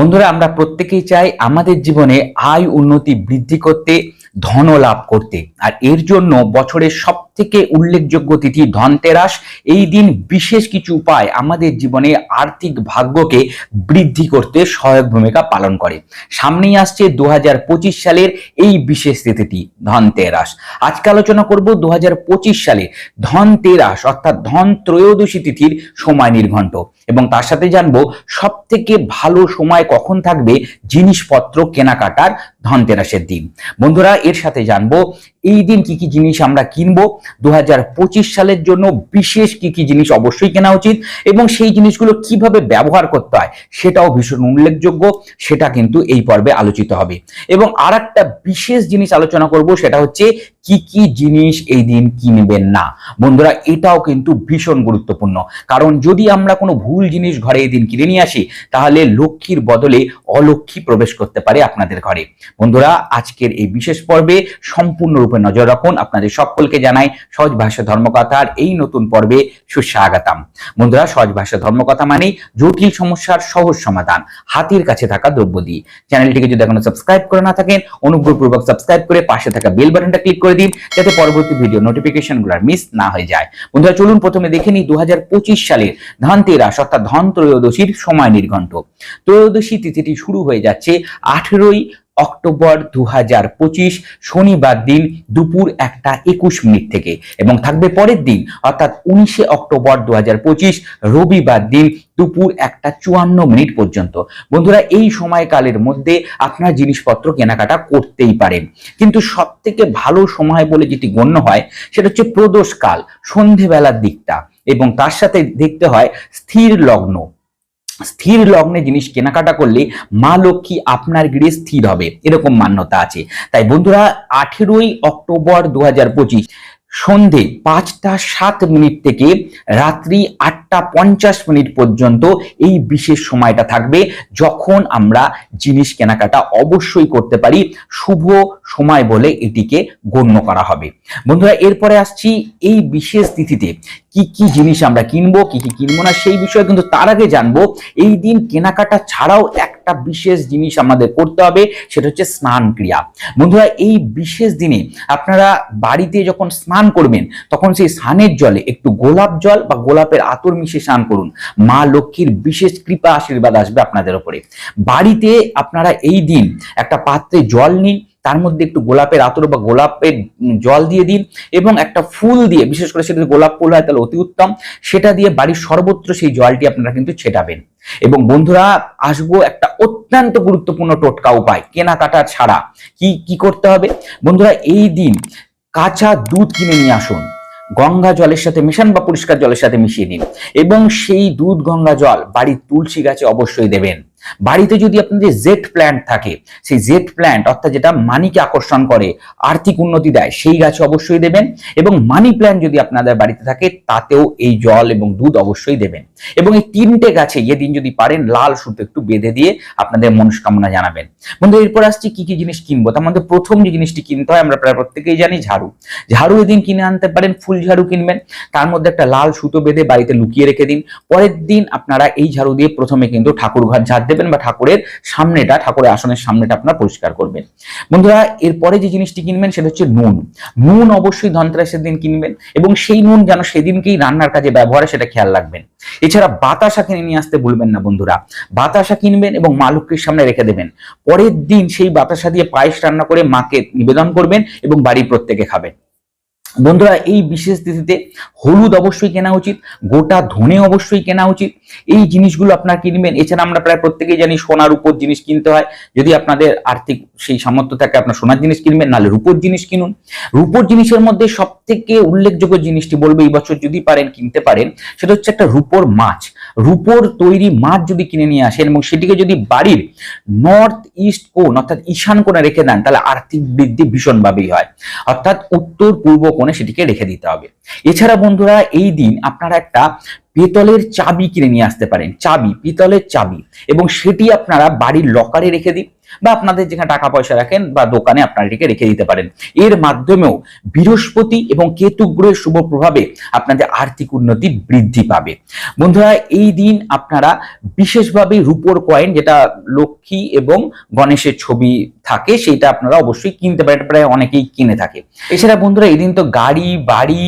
বন্ধুরা, আমরা প্রত্যেকেই চাই আমাদের জীবনে আয় উন্নতি বৃদ্ধি করতে, ধন লাভ করতে। আর এর জন্য বছরের সব থেকে উল্লেখযোগ্য তিথি ধনতেরাস এই দিন বিশেষ কিছু উপায় আমাদের জীবনে আর্থিক ভাগ্যকে বৃদ্ধি করতে সহায়ক ভূমিকা পালন করে। সামনেই আসছে দু হাজার পঁচিশ সালের এই বিশেষ তিথিটি ধনতেরাস আজকে আলোচনা করব দু হাজার পঁচিশ সালে ধনতেরাস অর্থাৎ ধন ত্রয়োদশী তিথির সময় নির্ঘণ্ট। এবং তার সাথে জানব সব থেকে ভালো সময় কখন থাকবে জিনিসপত্র কেনাকাটার ধনতেরাসের দিন। বন্ধুরা, এর সাথে জানব এই দিন কি কি জিনিস আমরা কিনবো দু হাজার পঁচিশ সালের জন্য বিশেষ কি কি জিনিস অবশ্যই কেনা উচিত এবং সেই জিনিসগুলো কীভাবে ব্যবহার করতে হয় সেটাও ভীষণ উল্লেখযোগ্য, সেটা কিন্তু এই পর্বে আলোচিত হবে। এবং আর একটা বিশেষ জিনিস আলোচনা করব, সেটা হচ্ছে কি কি জিনিস এই দিন কিনবেন না? বন্ধুরা, এটাও কিন্তু ভীষণ গুরুত্বপূর্ণ। কারণ যদি আমরা কোনো ভুল জিনিস ঘরে এই দিন কিনে নিয়ে আসি, তাহলে লক্ষ্মীর বদলে অলক্ষ্মী প্রবেশ করতে পারে আপনাদের ঘরে। বন্ধুরা, আজকের এই বিশেষ পর্বে সম্পূর্ণরূপে নজর রাখুন। আপনাদের সকলকে জানাই সহজ ভাষা ধর্মকথার এই নতুন পর্বে সুস্বাগতম। বন্ধুরা, সহজ ভাষা ধর্মকথা মানে জটিল সমস্যার সহজ সমাধান, হাতির কাছে থাকা দ্রব্য দিয়ে। চ্যানেলটিকে যদি এখনও সাবস্ক্রাইব করে না থাকেন, অনুগ্রহপূর্বক সাবস্ক্রাইব করে পাশে থাকা বেল বাটনটা ক্লিক করে দিন যাতে পরবর্তী ভিডিও নোটিফিকেশন নোটিফিকেশনগুলো মিস না হয়ে যায়। বন্ধুরা, চলুন প্রথমে দেখে নিই দু সালের ধনতেরাস অর্থাৎ ধন ত্রয়োদশীর সময় নির্ঘণ্ট। ত্রয়োদশী তিথিটি শুরু হয়ে যাচ্ছে আঠেরোই অক্টোবর দু হাজার পঁচিশ শনিবার দিন দুপুর একটা একুশ মিনিট থেকে এবং থাকবে পরের দিন, অর্থাৎ উনিশে অক্টোবর দু হাজার পঁচিশ রবিবার দিন দুপুর একটা চুয়ান্ন মিনিট পর্যন্ত। বন্ধুরা, এই সময়কালের মধ্যে আপনার জিনিসপত্র কেনাকাটা করতেই পারেন। কিন্তু সব থেকে ভালো সময় বলে যেটি গণ্য হয়, সেটা হচ্ছে প্রদোষকাল, সন্ধেবেলার দিকটা। এবং তার সাথে দেখতে হয় স্থির লগ্ন। স্থির লগ্নে জিনিস কেনাকাটা করলে মা লক্ষ্মী আপনার গৃহে স্থির হবে, এরকম মান্যতা আছে। তাই বন্ধুরা, আঠেরোই অক্টোবর দু হাজার পঁচিশ সন্ধে পাঁচটা সাত মিনিট থেকে রাত্রি আটটা পঞ্চাশ মিনিট পর্যন্ত এই বিশেষ সময়টা থাকবে যখন আমরা জিনিস কেনাকাটা অবশ্যই করতে পারি। শুভ সময় বলে এটিকে গণ্য করা হবে। বন্ধুরা, এরপরে আসছি এই বিশেষ তিথিতে। কি কি জিনিস আমরা কিনবো, কি কি কিনবো না সেই বিষয়ে কিন্তু তার আগে জানব, এই দিন কেনাকাটা ছাড়াও একটা বিশেষ জিনিস আমাদের করতে হবে, সেটা হচ্ছে স্নান ক্রিয়া। বন্ধুরা, এই বিশেষ দিনে আপনারা বাড়িতে যখন স্নান করবেন, তখন সেই স্নানের জলে একটু গোলাপ জল বা গোলাপের আতর মিশিয়ে স্নান করুন। মা লক্ষ্মীর বিশেষ কৃপা, আশীর্বাদ আসবে আপনাদের উপরে। বাড়িতে আপনারা এই দিন একটা পাত্রে জল নিন তার মধ্যে একটু গোলাপের আতর বা গোলাপের জল দিয়ে দিন এবং একটা ফুল দিয়ে, বিশেষ করে সেটা গোলাপ ফুল হয় তাহলে অতি উত্তম, সেটা দিয়ে বাড়ির সর্বত্র সেই জলটি আপনারা কিন্তু ছেটাবেন। এবং বন্ধুরা, আসব একটা অত্যন্ত গুরুত্বপূর্ণ টোটকা উপায় কেনাকাটা ছাড়া কি কি করতে হবে? বন্ধুরা, এই দিন কাঁচা দুধ কিনে নিয়ে আসুন। গঙ্গা জলের সাথে মেশান বা পরিষ্কার জলের সাথে মিশিয়ে নিন এবং সেই দুধ, গঙ্গা জল বাড়ির তুলসী গাছে অবশ্যই দেবেন। বাড়িতে যদি আপনাদের জেট প্ল্যান্ট থাকে, সেই জেট প্ল্যান্ট অর্থাৎ যেটা মানিকে আকর্ষণ করে, আর্থিক উন্নতি দেয়, সেই গাছে অবশ্যই দেবেন এবং মানি প্ল্যান্ট যদি আপনাদের বাড়িতে থাকে, তাতেও এই জল এবং দুধ অবশ্যই দেবেন। এবং এই তিনটে গাছে এদিন যদি পারেন, লাল সুতো একটু বেঁধে দিয়ে আপনাদের মনস্কামনা জানাবেন। বন্ধু, এরপর আসছি কি কি জিনিস কিনবো? তার মধ্যে প্রথম যে জিনিসটি কিনতে হয়, আমরা প্রায় প্রত্যেকেই জানি, ঝাড়ু। ঝাড়ু এদিন কিনে আনতে পারেন, ফুল ঝাড়ু কিনবেন। তার মধ্যে একটা লাল সুতো বেঁধে বাড়িতে লুকিয়ে রেখে দিন। পরের দিন আপনারা এই ঝাড়ু দিয়ে প্রথমে কিন্তু ঠাকুর ঘর ঝাড় দেবেন বা ঠাকুরের সামনেটা, ঠাকুরের আসনের সামনেটা আপনার পরিষ্কার করবেন। বন্ধুরা, এরপরে যে জিনিসটি কিনবেন সেটা হচ্ছে নুন। নুন অবশ্যই ধনতেরাসের দিন কিনবেন এবং সেই নুন যেন সেদিনকেই রান্নার কাজে ব্যবহারে সেটা খেয়াল রাখবেন। এছাড়া বাতাসা কিনে নিয়ে আসতে ভুলবেন না বন্ধুরা। বাতাসা কিনবেন এবং মা লক্ষ্মীর সামনে রেখে দেবেন। পরের দিন সেই বাতাসা দিয়ে পায়েস রান্না করে মাকে নিবেদন করবেন এবং বাড়ির প্রত্যেকে খাবেন। বন্ধুরা, এই বিশেষ তিথিতে হলুদ অবশ্যই কেনা উচিত, গোটা ধনে অবশ্যই কেনা উচিত। এই জিনিসগুলো আপনারা কিনবেন। এছাড়া আমরা প্রায় প্রত্যেকেই জানি সোনার উপর জিনিস কিনতে হয়। যদি আপনাদের আর্থিক সেই সামর্থ্য থাকে, আপনার সোনার জিনিস কিনবেন, নাহলে রূপোর জিনিস কিনুন। রূপোর জিনিসের মধ্যে সব থেকে উল্লেখযোগ্য জিনিসটি বলব, এই বছর যদি পারেন, কিনতে পারেন, সেটা হচ্ছে একটা রূপোর মাছ। রূপোর তৈরি মাছ যদি কিনে নিয়ে আসেন এবং সেটিকে যদি বাড়ির নর্থ ইস্ট কোণ অর্থাৎ ঈশান কোণে রেখে দেন, তাহলে আর্থিক বৃদ্ধি ভীষণভাবেই হয়। অর্থাৎ উত্তর পূর্ব কোণে সেটিকে রেখে দিতে হবে। এছাড়া বন্ধুরা, এই দিন আপনারা একটা পেতলের চাবি কিনে নিয়ে আসতে পারেন। চাবি, পিতলের চাবি। এবং সেটি আপনারা বাড়ির লকারে রেখে দিন। বা আপনাদের যেখানে টাকা পয়সা রাখেন বা দোকানে আপনারা এটিকে রেখে দিতে পারেন। এর মাধ্যমেও বৃহস্পতি এবং কেতু গ্রহের শুভ প্রভাবে আপনাদের আর্থিক উন্নতি বৃদ্ধি পাবে। বন্ধুরা, এই দিন আপনারা বিশেষভাবে রূপোর কয়েন যেটা লক্ষ্মী এবং গণেশের ছবি থাকে সেটা আপনারা অবশ্যই কিনতে পারেন। প্রায় অনেকেই কিনে থাকে। এছাড়া বন্ধুরা, এই দিন তো গাড়ি, বাড়ি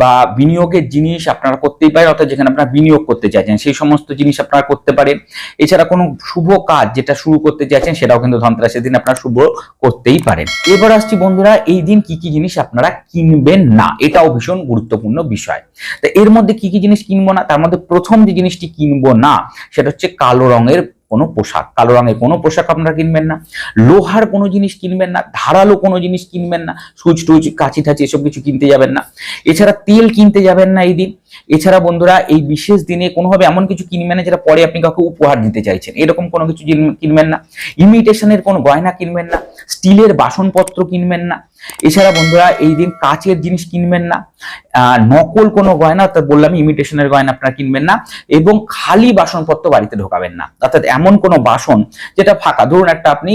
বা বিনিয়োগের জিনিস আপনারা করতেই পারেন, অর্থাৎ যেখানে আপনারা বিনিয়োগ করতে চাইছেন, সেই সমস্ত জিনিস আপনারা করতে পারেন। এছাড়া কোনো শুভ কাজ যেটা শুরু করতে চাইছেন সেটাও কিন্তু ধনতেরাসের দিন আপনারা শুভ করতেই পারেন। এবার আসছি বন্ধুরা, এই দিন কি কি জিনিস আপনারা কিনবেন না? এটাও ভীষণ গুরুত্বপূর্ণ বিষয়। তা এর মধ্যে কি কি জিনিস কিনবো না? তার মধ্যে প্রথম যে জিনিসটি কিনবো না, সেটা হচ্ছে কালো রঙের কোনো পোশাক, কালো রঙের কোনো পোশাক আপনারা কিনবেন না, লোহার কোনো জিনিস কিনবেন না, ধারালো কোনো জিনিস কিনবেন না, সুচ টুচ, কাঁচি টাচি এসব কিছু কিনতে যাবেন না। এছাড়া তেল কিনতে যাবেন না এই দিন। এছাড়া বন্ধুরা এই বিশেষ দিনে কোনোভাবে এমন কিছু কিনবেন না যেটা পরে আপনি কাউকে উপহার দিতে চাইছেন। এরকম কোনো কিছু কিনবেন না। ইমিটেশনের কোনো গয়না কিনবেন না। স্টিলের বাসনপত্র কিনবেন না। এছাড়া বন্ধুরা এই দিন কাচের জিনিস কিনবেন না। নকল কোনো গয়না, অর্থাৎ বললাম ইমিটেশনের গয়না আপনারা কিনবেন না এবং খালি বাসনপত্র বাড়িতে ঢোকাবেন না। অর্থাৎ এমন কোনো বাসন যেটা ফাঁকা। ধরুন একটা আপনি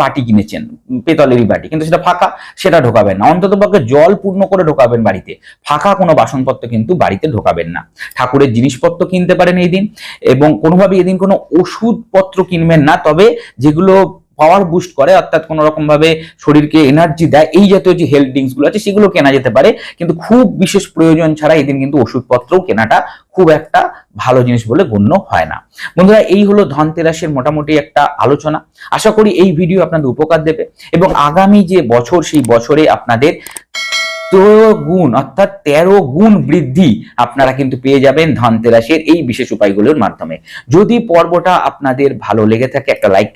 বাটি কিনেছেন, পেতলেরই বাটি, কিন্তু সেটা ফাঁকা, সেটা ঢোকাবেন না। অন্তত পক্ষে জল পূর্ণ করে ঢোকাবেন বাড়িতে। ফাঁকা কোনো বাসনপত্র কিন্তু বাড়িতে ঢোকাবেন না। ঠাকুরের জিনিসপত্র কিনতে পারেন এই দিন এবং কোনোভাবে এদিন কোনো ওষুধপত্র কিনবেন না। তবে যেগুলো পাওয়ার বুস্ট করে, অর্থাৎ কোনো রকম ভাবে শরীরকে এনার্জি দেয়, এই জাতীয় যে হেলথ ড্রিঙ্কসগুলো আছে সেগুলো কেনা যেতে পারে। কিন্তু খুব বিশেষ প্রয়োজন ছাড়া এদিন কিন্তু ওষুধপত্রও কেনাটা খুব একটা ভালো জিনিস বলে গণ্য হয় না। বন্ধুরা, এই হলো ধনতেরাসের মোটামুটি একটা আলোচনা। আশা করি এই ভিডিও আপনাদের উপকার দেবে এবং আগামী যে বছর, সেই বছরে আপনাদের তেরো গুণ, অর্থাৎ তেরো গুণ বৃদ্ধি আপনারা কিন্তু পেয়ে যাবেন ধনতেরাসের এই বিশেষ উপায়গুলোর মাধ্যমে। যদি পর্বটা আপনাদের ভালো লেগে থাকে, একটা লাইক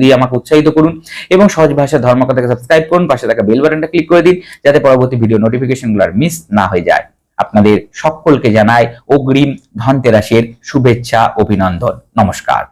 দিয়ে আমাকে উৎসাহিত করুন এবং সহজ ভাষা ধর্মকথাকে সাবস্ক্রাইব করুন, পাশে থাকা বেল বাটনটা ক্লিক করে দিন, যাতে পরবর্তী ভিডিও নোটিফিকেশনগুলো আর মিস না হয়ে যায়। আপনাদের সকলকে জানাই অগ্রিম ধনতেরাসের শুভেচ্ছা, অভিনন্দন, নমস্কার।